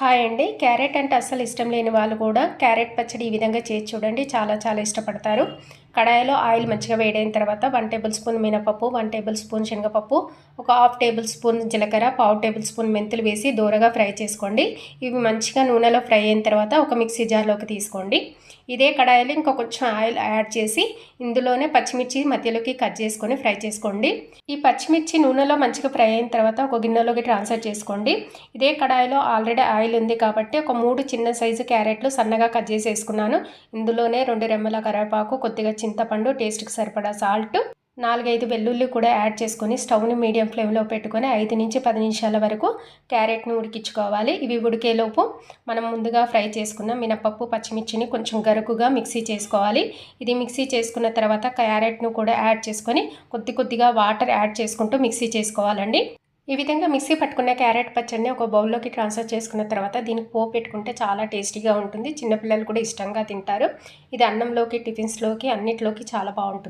Hi అండి. Carrot అంటే అస్సలు ఇష్టం లేని వాళ్ళు కూడా క్యారెట్ పచ్చడి ఈ విధంగా చేసి చూడండి. చాలా చాలా ఇష్టపడతారు. కడాయిలో ఆయిల్ మంచిగా వేడైన తర్వాత వన్ టేబుల్ స్పూన్ మినపప్పు వన్ టేబుల్ స్పూన్ శనగపప్పు ఒక హాఫ్ టేబుల్ స్పూన్ జీలకర్ర పావు టేబుల్ స్పూన్ మెంతులు వేసి దూరగా ఫ్రై చేసుకోండి. ఇవి మంచిగా నూనెలో ఫ్రై అయిన తర్వాత ఒక మిక్సీ జార్లోకి తీసుకోండి. ఇదే కడాయిలో ఇంకా కొంచెం ఆయిల్ యాడ్ చేసి ఇందులోనే పచ్చిమిర్చి మధ్యలోకి కట్ చేసుకొని ఫ్రై చేసుకోండి. ఈ పచ్చిమిర్చి నూనెలో మంచిగా ఫ్రై అయిన తర్వాత ఒక గిన్నెలోకి ట్రాన్స్ఫర్ చేసుకోండి. ఇదే కడాయిలో ఆల్రెడీ ఆయిల్ ఉంది కాబట్టి ఒక మూడు చిన్న సైజు క్యారెట్లు సన్నగా కట్ చేసి వేసుకున్నాను. ఇందులోనే రెండు రెమ్మల కరివేపాకు కొద్దిగా చింతపండు టేస్ట్కి సరిపడా సాల్ట్ నాలుగైదు వెల్లుల్లి కూడా యాడ్ చేసుకొని స్టవ్ని మీడియం ఫ్లేమ్లో పెట్టుకొని ఐదు నుంచి పది నిమిషాల వరకు క్యారెట్ని ఉడికించుకోవాలి. ఇవి ఉడికేలోపు మనం ముందుగా ఫ్రై చేసుకున్న మినపప్పు పచ్చిమిర్చిని కొంచెం గరుకుగా మిక్సీ చేసుకోవాలి. ఇది మిక్సీ చేసుకున్న తర్వాత క్యారెట్ను కూడా యాడ్ చేసుకొని కొద్ది కొద్దిగా వాటర్ యాడ్ చేసుకుంటూ మిక్సీ చేసుకోవాలండి. ఈ విధంగా మిక్సీ పట్టుకున్న క్యారెట్ పచ్చడిని ఒక బౌల్లోకి ట్రాన్స్ఫర్ చేసుకున్న తర్వాత దీనికి పోపు పెట్టుకుంటే చాలా టేస్టీగా ఉంటుంది. చిన్నపిల్లలు కూడా ఇష్టంగా తింటారు. ఇది అన్నంలోకి టిఫిన్స్లోకి అన్నిట్లోకి చాలా బాగుంటుంది.